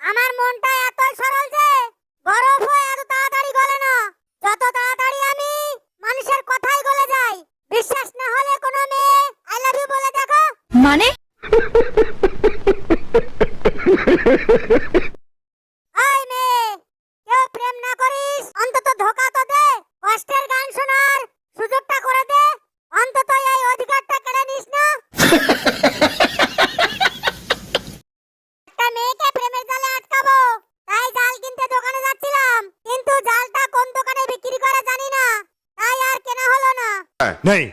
আমার মনটা এত সরল যে বরফ হয়ে এত তাড়াতাড়ি গলে না। যত তাড়াতাড়ি আমি মানুষের কথাই গলে যাই, বিশ্বাস না হলে কোনো মেয়ে আই লাভ ইউ বলে দেখো। মানে আই মেয়ে কেউ প্রেম না করিস অন্তত ধোকা তো দে কষ্টের গান শোনার সুযোগটা করে দে অন্তত এই অধিকারটা কেড়ে নিস না একটা মেয়েকে প্রেমের জালে আটকাবো তাই জাল কিনতে দোকানে যাচ্ছিলাম কিন্তু জালটা কোন দোকানে বিক্রি করে জানি না তাই আর কেনা হলো হয়। নেই।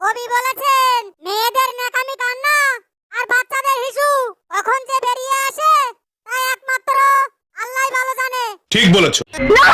কবি বলেছেন মেয়েদের নাকামি কান্না আর বাচ্চাদের হিসু কখন যে বেরিয়ে আসে তাই একমাত্র আল্লাহ ভালো জানে। ঠিক বলেছ। না!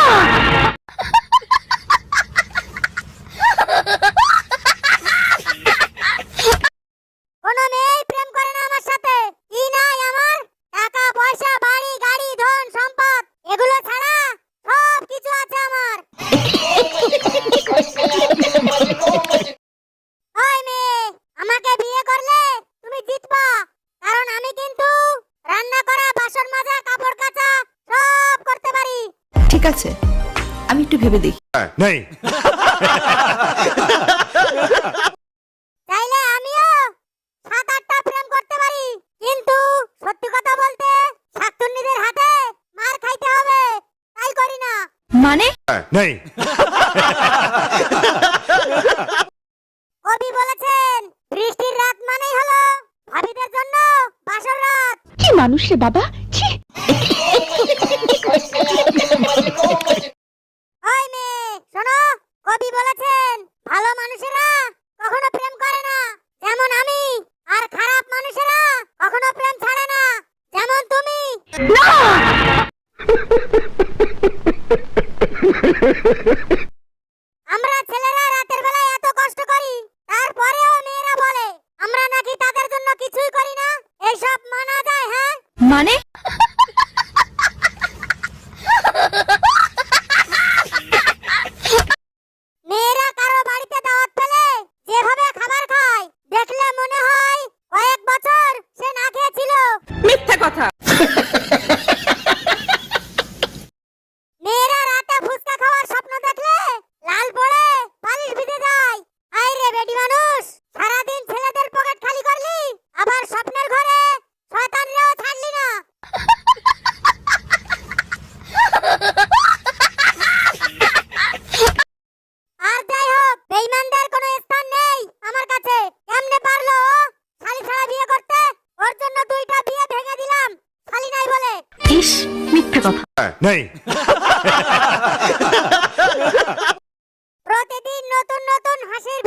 ঠিক আছে আমি একটু ভেবে দেখি नहीं চাইলে আমিও সাত আটটা প্রেম করতে পারি কিন্তু সত্যি কথা বলতে শাকচুন্নিদের হাতে মার খাইতে হবে তাই করি না মানে नहीं কবি বলেছেন বৃষ্টির রাত মানেই হলো ভাবিদের জন্য বাসর রাত কি মানুষ রে বাবা আমরা ছেলেরা রাতের বেলায় এত কষ্ট করি, তারপরেও মেয়েরা বলে, আমরা নাকি তাদের জন্য কিছুই করি না, এসব মানা যায় হ্যাঁ? মানে? আবার স্বপ্নের ঘরে? শয়তানরেও ছাড়লি না। আর যাই হোক বেঈমানদের কোনো স্থান নেই আমার কাছে। কেমনে পারল শালি ছাড়া বিয়ে করতে? ওর জন্য দুইটা বিয়ে ভেঙে দিলাম। শালি নাই বলে। ইস মিথ্যা কথা। नहीं প্রতিদিন নতুন নতুন হাসির